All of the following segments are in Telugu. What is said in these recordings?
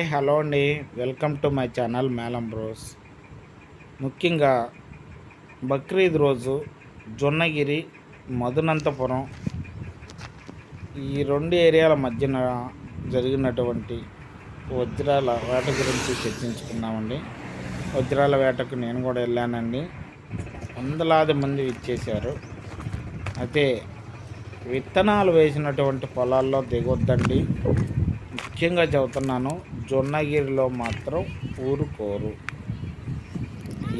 హాయ్ హలో అండి. Welcome to my channel Melam bros. ముఖ్యంగా బక్రీద్ రోజు జొన్నగిరి మధునంతపురం ఈ రెండు ఏరియాల మధ్యన జరిగినటువంటి వజ్రాల వేట గురించి చర్చించుకున్నామండి వజ్రాల వేటకు నేను కూడా వెళ్ళానండి. వందలాది మంది ఇచ్చేశారు అయితే విత్తనాలు వేసినటువంటి పొలాల్లో దిగొద్దండి. ముఖ్యంగా చెబుతున్నాను జొన్నగిరిలో మాత్రం ఊరుకోరు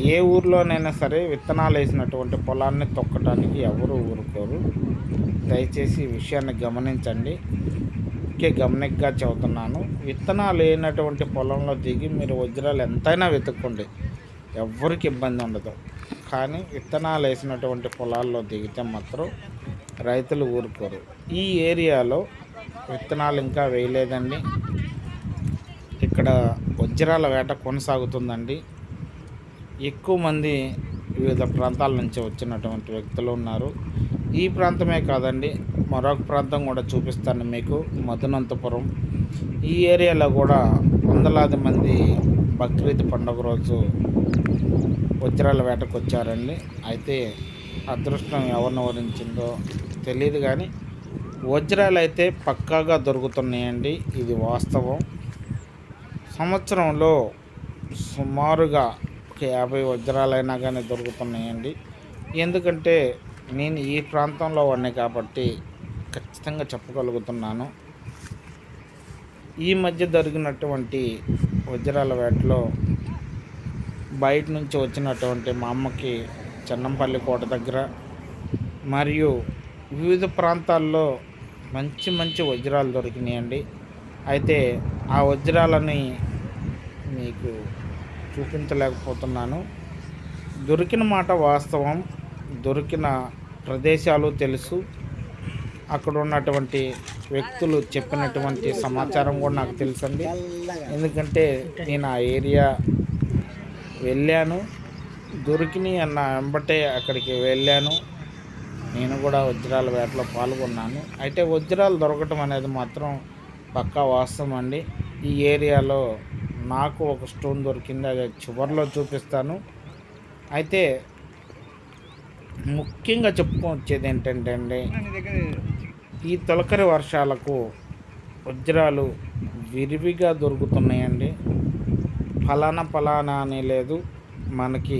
ఏ ఊర్లోనైనా సరే విత్తనాలు వేసినటువంటి పొలాన్ని తొక్కడానికి ఎవరు ఊరుకోరు దయచేసి ఈ విషయాన్ని గమనించండి. ముఖ్య గమనికగా చెబుతున్నాను విత్తనాలు లేనటువంటి పొలంలో దిగి మీరు వజ్రాలు ఎంతైనా వెతుక్కోండి. ఎవరికి ఇబ్బంది ఉండదు. కానీ విత్తనాలు వేసినటువంటి పొలాల్లో దిగితే మాత్రం రైతులు ఊరుకోరు. ఈ ఏరియాలో విత్తనాలు ఇంకా వేయలేదండి. ఇక్కడ వజ్రాల వేట కొనసాగుతుందండి. ఎక్కువ మంది వివిధ ప్రాంతాల నుంచి వచ్చినటువంటి వ్యక్తులు ఉన్నారు. ఈ ప్రాంతమే కాదండి మరొక ప్రాంతం కూడా చూపిస్తాను మీకు మధునంతపురం. ఈ ఏరియాలో కూడా వందలాది మంది బక్రీద్ పండుగ రోజు వజ్రాల వేటకు వచ్చారండి. అయితే అదృష్టం ఎవరిని వరించిందో తెలియదు కానీ వజ్రాలు అయితే పక్కాగా దొరుకుతున్నాయండి. ఇది వాస్తవం. సంవత్సరంలో సుమారుగా ఒక యాభై వజ్రాలైనా కానీ దొరుకుతున్నాయండి. ఎందుకంటే నేను ఈ ప్రాంతంలో వాడిని కాబట్టి ఖచ్చితంగా చెప్పగలుగుతున్నాను. ఈ మధ్య జరిగినటువంటి వజ్రాల వేటలో బయట నుంచి వచ్చినటువంటి మా అమ్మకి చెన్నంపల్లి కోట దగ్గర మరియు వివిధ ప్రాంతాల్లో మంచి మంచి వజ్రాలు దొరికినాయండి. అయితే ఆ వజ్రాలని మీకు చూపించలేకపోతున్నాను. దొరికిన మాట వాస్తవం దొరికిన ప్రదేశాలు తెలుసు. అక్కడ ఉన్నటువంటి వ్యక్తులు చెప్పినటువంటి సమాచారం కూడా నాకు తెలుసండి. ఎందుకంటే నేను ఆ ఏరియా వెళ్ళాను. దొరికినాయి అన్న వెంబటే అక్కడికి వెళ్ళాను. నేను కూడా వజ్రాల వేటలో పాల్గొన్నాను. అయితే వజ్రాలు దొరకటం అనేది మాత్రం పక్కా వాస్తవం అండి. ఈ ఏరియాలో నాకు ఒక స్టోన్ దొరికింది అది చివరిలో చూపిస్తాను. అయితే ముఖ్యంగా చెప్పుకొచ్చేది ఏంటంటే అండి ఈ తొలకరి వర్షాలకు వజ్రాలు విరివిగా దొరుకుతున్నాయండి. ఫలానా ఫలానా అని లేదు మనకి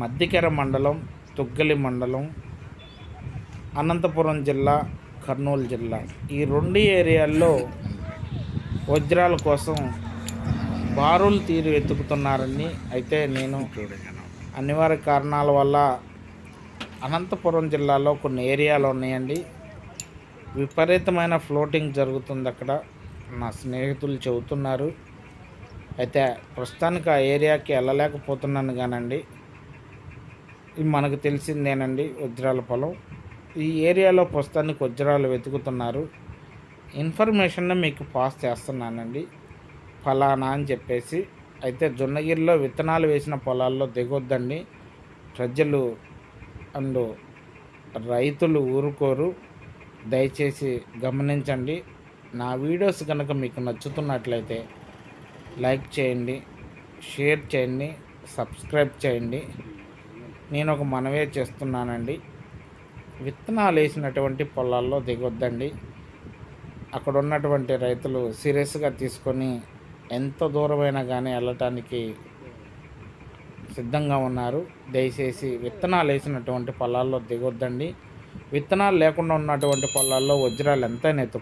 మధ్యకెర మండలం తుగ్గలి మండలం అనంతపురం జిల్లా కర్నూలు జిల్లా. ఈ రెండు ఏరియాల్లో వజ్రాల కోసం బారులు తీరు వెతుకుతున్నారని అయితే నేను అనివార్య కారణాల వల్ల అనంతపురం జిల్లాలో కొన్ని ఏరియాలు ఉన్నాయండి. విపరీతమైన ఫ్లోటింగ్ జరుగుతుంది అక్కడ. నా స్నేహితులు చెబుతున్నారు. అయితే ప్రస్తుతానికి ఆ ఏరియాకి వెళ్ళలేకపోతున్నాను కానండి. ఇది మనకు తెలిసిందేనండి వజ్రాల పొలం. ఈ ఏరియాలో ప్రస్తుతానికి వజ్రాలు వెతుకుతున్నారు. ఇన్ఫర్మేషన్ మీకు పాస్ చేస్తున్నానండి. ఫలానా అని చెప్పేసి. అయితే జొన్నగిరిలో విత్తనాలు వేసిన పొలాల్లో దిగొద్దండి. ప్రజలు అండ్ రైతులు ఊరుకోరు. దయచేసి గమనించండి. నా వీడియోస్ కనుక మీకు నచ్చుతున్నట్లయితే లైక్ చేయండి షేర్ చేయండి సబ్స్క్రైబ్ చేయండి. నేను ఒక మనవే చేస్తున్నానండి. విత్తనాలు వేసినటువంటి పొలాల్లో దిగొద్దండి. అక్కడ ఉన్నటువంటి రైతులు సీరియస్గా తీసుకొని ఎంత దూరమైనా కానీ వెళ్ళటానికి సిద్ధంగా ఉన్నారు. దయచేసి విత్తనాలు వేసినటువంటి పొలాల్లో దిగొద్దండి. విత్తనాలు లేకుండా ఉన్నటువంటి పొలాల్లో వజ్రాలు ఎంతైనా ఎత్తుక్కోండి